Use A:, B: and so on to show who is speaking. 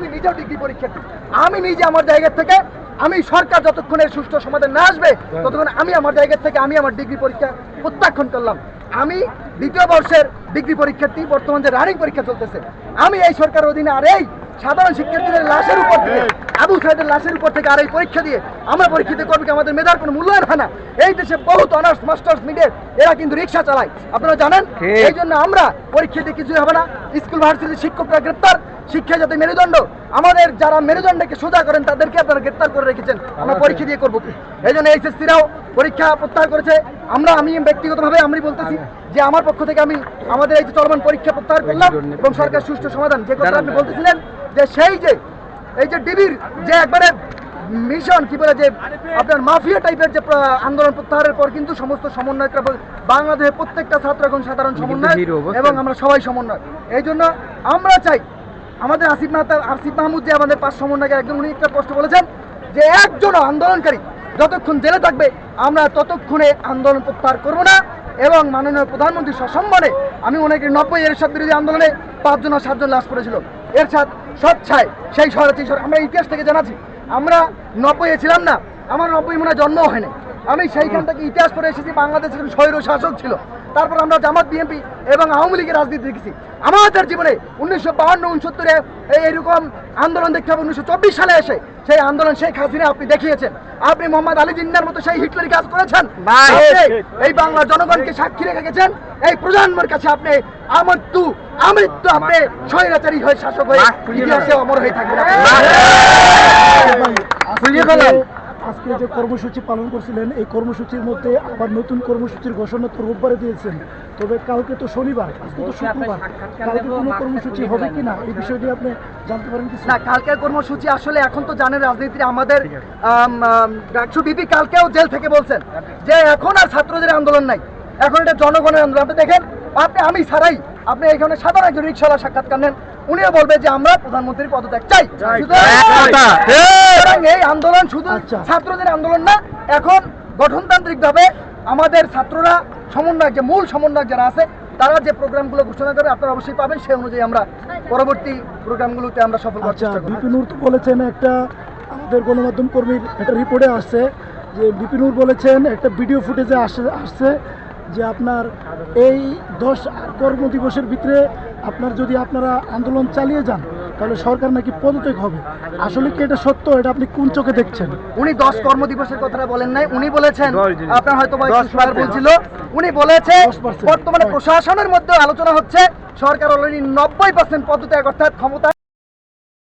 A: আমি নিজেও ডিগ্রি পরীক্ষার্থী আমি নিজে আমার জায়গা থেকে আমি সরকার যতক্ষণে সুষ্ঠু সমাধান না আসবে ততক্ষণ আমি আমার জায়গা থেকে আমি আমার ডিগ্রি পরীক্ষা প্রত্যাখ্যান করলাম। আমি দ্বিতীয় বর্ষের ডিগ্রি পরীক্ষার্থী বর্তমান যে রানিং পরীক্ষা চলতেছে আমি এই সরকারের অধীনে আর এই সাধারণ শিক্ষার্থীদের লাশের উপর আবু সাহেদের লাশের উপর থেকে আর এই পরীক্ষা দিয়ে আমরা পরীক্ষিত করব কি আমাদের মেধার কোনো মূল্যায়ন হয় না। এই দেশে বহুত অনার্স মাস্টার্স মিডের এরা কিন্তু রিক্সা চালায়। আপনারা জানেন? এই জন্য আমরা পরীক্ষা দিয়ে কিছুই হবে না। স্কুল ভার্সিটির শিক্ষকরা গ্রেপ্তার শিক্ষা যাতে মেরুদণ্ড। আমাদের যারা মেরুদণ্ডকে সোজা করেন তাদেরকে আপনারা গ্রেপ্তার করে রেখেছেন। আমরা পরীক্ষা দিয়ে করব কি? এই জন্য এইচএসসিরাও পরীক্ষা প্রত্যাহার করেছে। আমরা আমি ব্যক্তিগতভাবে আমি বলতেছি যে আমার পক্ষ থেকে আমি আমাদের এই যে চলমান পরীক্ষা প্রত্যাহার করলাম এবং সরকার সুষ্ঠু সমাধান। যে কথা আপনি বলতেছিলেন যে সেই যে এই যে ডিবির যে একবারে মিশন কি বলে যে আপনার মাফিয়া টাইপের যে আন্দোলন প্রত্যাহারের পর কিন্তু সমস্ত সমন্বয়করা বল- বাংলাদেশের প্রত্যেকটা ছাত্র এখন সাধারণ সমন্বয় এবং আমরা সবাই সমন্বয় এই জন্য আমরা চাই আমাদের আসিফ মাহতা আসিফ মাহমুদ যে আমাদের পাঁচ সমন্বয়কের একজন উনি একটা প্রশ্ন বলেছেন যে একজন আন্দোলনকারী যতক্ষণ জেলে থাকবে আমরা ততক্ষণে আন্দোলন প্রত্যাহার করব না এবং মাননীয় প্রধানমন্ত্রী সসম্মানে আমি করি নব্বই এরশাদ বিরোধী আন্দোলনে পাঁচজন আর সাতজন লাশ করেছিল এরশাদ স্বচ্ছায় সেই শহরাচি আমরা ইতিহাস থেকে জানাচ্ছি। আমরা নব্বই ছিলাম না। আমার নব্বই মনে জন্মও হয়নি। আমি সেইখান থেকে ইতিহাস করে এসেছি বাংলাদেশ স্বৈর শাসক ছিল। তারপর আমরা জামাত বিএনপি এবং আওয়ামী লীগের রাজনীতি দেখেছি। আমাদের জীবনে উনিশশো বাহান্ন উনসত্তরে এইরকম আন্দোলন দেখতে হবে। উনিশশো চব্বিশ সালে এসে সেই আন্দোলন শেখ হাসিনা আপনি দেখিয়েছেন। আপনি মোহাম্মদ আলী জিন্নার মতো সেই হিটলারি কাজ করেছেন। এই বাংলার জনগণকে সাক্ষী রেখে গেছেন। এই প্রজন্মের কাছে আপনি আমৃত্যু আমৃত্যু আপনি স্বৈরাচারী হয়ে শাসক হয়ে ইতিহাসে অমর হয়ে থাকবেন।
B: আজকে যে কর্মসূচি পালন করছিলেন এই কর্মসূচির মধ্যে আবার নতুন কর্মসূচির ঘোষণা তো রোববারে দিয়েছেন। তবে কালকে তো শনিবার আজকে তো শুক্রবার। কালকে কোনো কর্মসূচি হবে কি না এই বিষয়টি আপনি জানতে পারেন কিছু
A: না কালকের কর্মসূচি আসলে এখন তো জানেন রাজনীতিতে আমাদের ডাকসু বিপি কালকেও জেল থেকে বলছেন যে এখন আর ছাত্রদের আন্দোলন নাই। এখন এটা জনগণের আন্দোলন। আপনি দেখেন আপনি আমি ছাড়াই আপনি এখানে সাধারণ একজন রিক্সাওয়ালা সাক্ষাৎকার নেন। উনিও বলবে যে আমরা প্রধানমন্ত্রীর পদত্যাগ চাই। সুতরাং- এই আন্দোলন শুধু
B: আচ্ছা।
A: ছাত্রদের আন্দোলন না এখন গঠনতান্ত্রিক ভাবে আমাদের ছাত্ররা সমন্বয় যে মূল সমন্বয় যারা আছে তারা যে প্রোগ্রামগুলো ঘোষণা করে আপনারা অবশ্যই পাবেন সেই অনুযায়ী আমরা পরবর্তী প্রোগ্রামগুলোতে আমরা সফল করার চেষ্টা করব।
B: বিপিনুর তো বলেছেন একটা আমাদের গণমাধ্যম কর্মীর একটা রিপোর্টে আসছে যে বিপিনুর বলেছেন একটা ভিডিও ফুটেজে আসে আসছে যে আপনার এই দশ কর্মদিবসের ভিতরে আপনার যদি আপনারা আন্দোলন চালিয়ে যান তাহলে সরকার নাকি পদত্যাগ হবে। আসলে কি এটা সত্য? এটা আপনি কোন চোখে দেখছেন?
A: উনি দশ কর্মদিবসের কথাটা বলেন নাই। উনি বলেছেন আপনার হয়তো বলছিল উনি বলেছে বর্তমানে প্রশাসনের মধ্যে আলোচনা হচ্ছে। সরকার অলরেডি নব্বই পার্সেন্ট পদত্যাগ অর্থাৎ ক্ষমতা